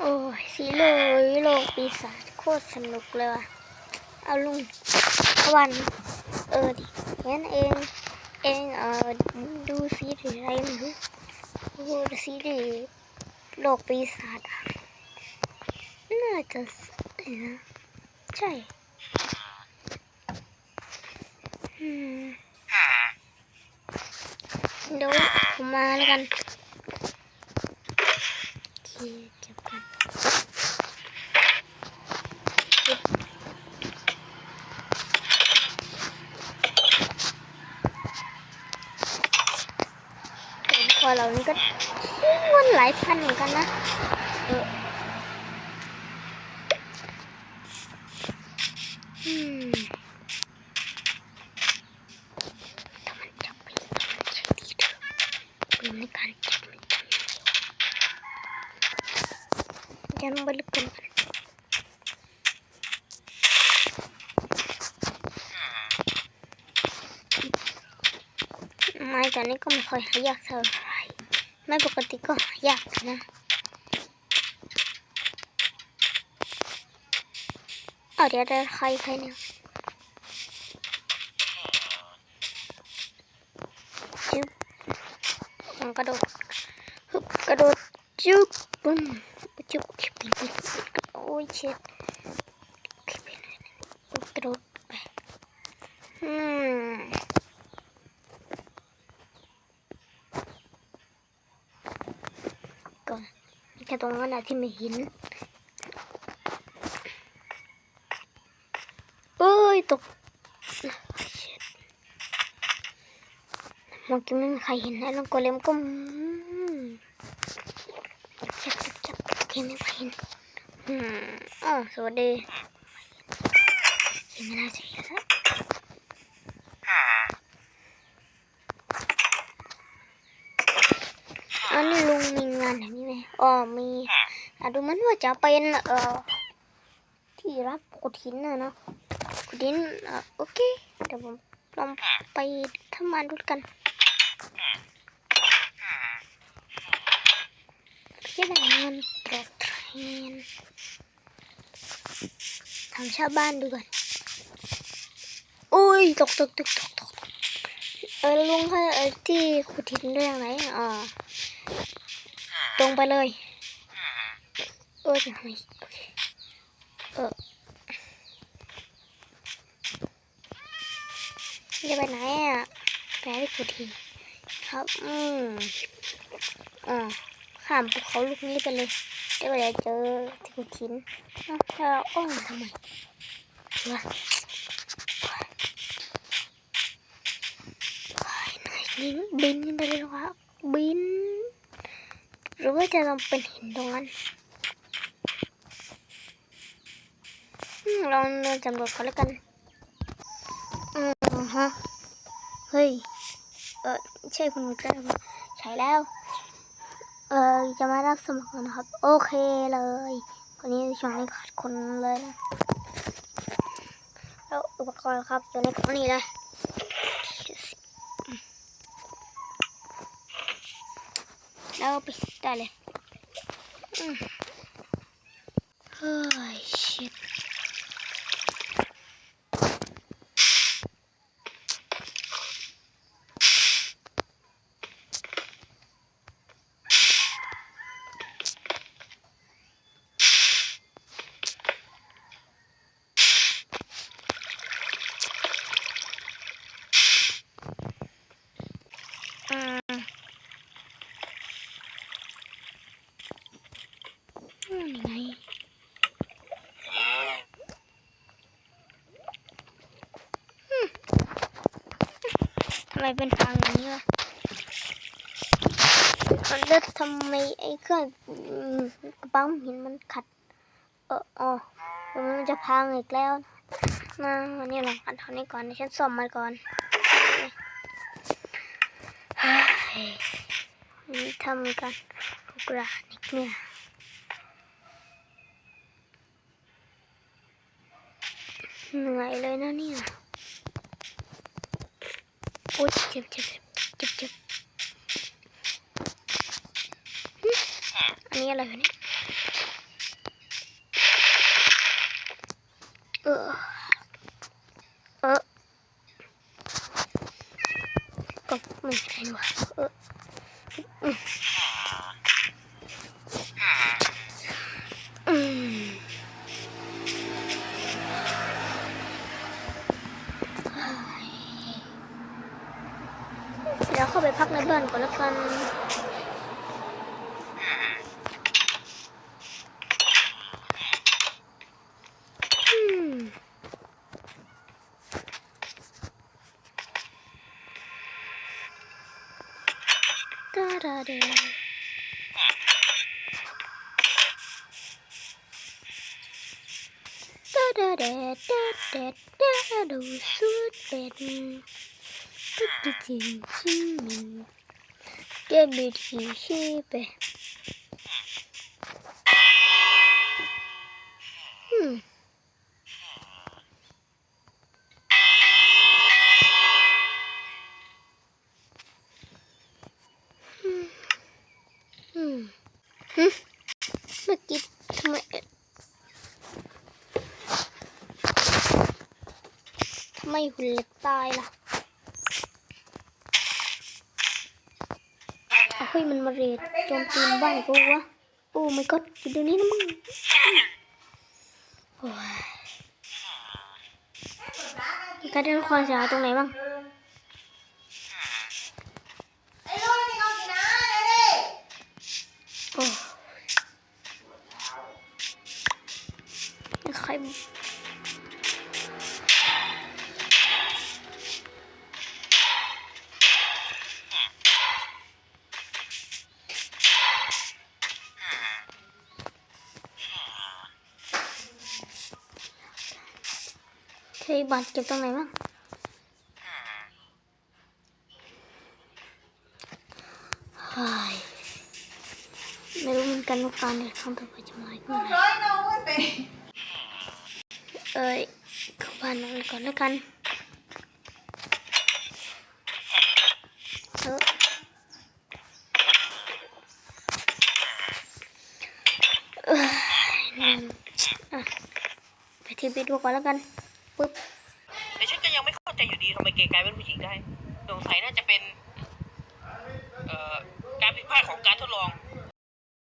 โอ้ยสีเลยโลกปีศาจโคตรสนุกเลยว่ะ เอาลุงวัน เออดิงั้นเองเองเออดูซีรีส์อะไรไมั้ดูซีรีส์โลกปีศาจอะน่าจะเออนะใช่อืมเดี๋ยวผมมาแล้วกัน เคเก็บกันเห็นพอเรานี่ก็เงินหลายพันเหมือนกันนะเอออืมถ้ามันจับไปมันใช้ดีเถอะปืนในการจับ มันจับเดี๋ยวลงไปลึกกันกันไม้ตอนนี้ก็ไม่ค่อยหายากเท่าไหร่ไม่ปกติก็หายากนะเอาเดี๋ยเจ็บมันกระโดดฮึบกระโดดจึ๊บปุ้มจึ๊บคิบปินปินโอ้ยเช็ดคิบปินกระโดดไปอืมก่อนมีแค่ตรงนั้นนะที่ไม่เห็นเอ้ยตกเมื่อกี้ไม่มีใครเห็นนะแล้วโกเลมก็อืมจับจับ จับโอเคไม่เห็นอืมอ๋อสวัสดียังไม่น่าจะเห็นแล้วอันนี้ลุงมีงานอย่างนี้ไหมอ๋อมีอะดูมันว่าจะเป็นเอ่อที่รับกดหินนะเนาะกดหินเอะโอเคเดี๋ยวผมลองไปทำงานด้วยกัน Jangan perhatian ทำชาวบ้านดูก่อนอุ้ยตกตกตกตกตกเออลุงให้เออที่ขุดหินเรื่องไหนอ่าตรงไปเลยเออจะทำไมเคเออจะไปไหนอะไปที่ขุดหินครับอืมอ่า ข้ามภูเขาลูกนี้ไปเลยเดี๋ยวเราเจอที่กุชินอ้าวแล้วเราอ้อมทำไมวะเหน่อยนิ้งบินไปเลยครับบิน หรือว่าจะลองเป็นหินตรงนั้นลองเดินสำรวจเขาแล้วกันอืมฮะเฮ้ยเออใช่คุณมุกได้ไหมใช่แล้ว เออจะมารับสมัครนะครับ โอเคเลยวันนี้ช่วงนี้ขาดคนเลยนะแล้วอุปกรณ์ครับอยู่ในกล่องนี้เลยแล้วปิดได้เลยเฮ้ยชิตอืมอืมยังไงอืม ทำไมเป็นทางอย่างนี้ล่ะมันแล้วทำไมไอ้เครื่องอืมกระป๋าหินมันขัด เอออ๋อเดี๋ยวมันจะพังอีกแล้วนะวันนี้ลองกันเท่านี้ก่อนฉันซ่อมมันก่อนนี่ทำกันพวกรานิกเนี่ยเหนื่อยเลยนะเนี่ย โอ๊ยเจ็บเจ็บเจ็บเจ็บอันนี้อะไรวะเนี่ย บ้านก่อนละกันอืมตาดาเดตาดาเดตาเดตาดูสุดเป็น ทุกทีชิมินเดบิดฮีชีเปอืมอืมอืมฮึเมื่อกี้ทำไมทำไมหุ่นเล็กตายล่ะ เอาเฮ้ยมันมาเรดโจมตีบ้านกูวะโอ้ไม่ก็เดี๋ยวนี้นะมึงโอ้ยการเดินความเสียหายตรงไหนบ้างไอ้ลูกนี่เอากี่นะเร็วโอ้ใคร ยบาดเจ็บตรงไหนบ้างไม่รู้เหมือนกันว่าการเดินทางต่อไปจะมาอีกเมื่อไหร่ร้อยน้องมันเป็นเอ้ยเข้าบ้านนอนก่อนแล้วกันเออเออไปที่ไปดูก่อนแล้วกัน ปึ๊บแต่ฉันก็ยังไม่เข้าใจอยู่ดีทำไมเกย์กลายเป็นผู้หญิงได้ สงสัยน่าจะเป็น เอ่อ การผิดพลาดของการทดลอง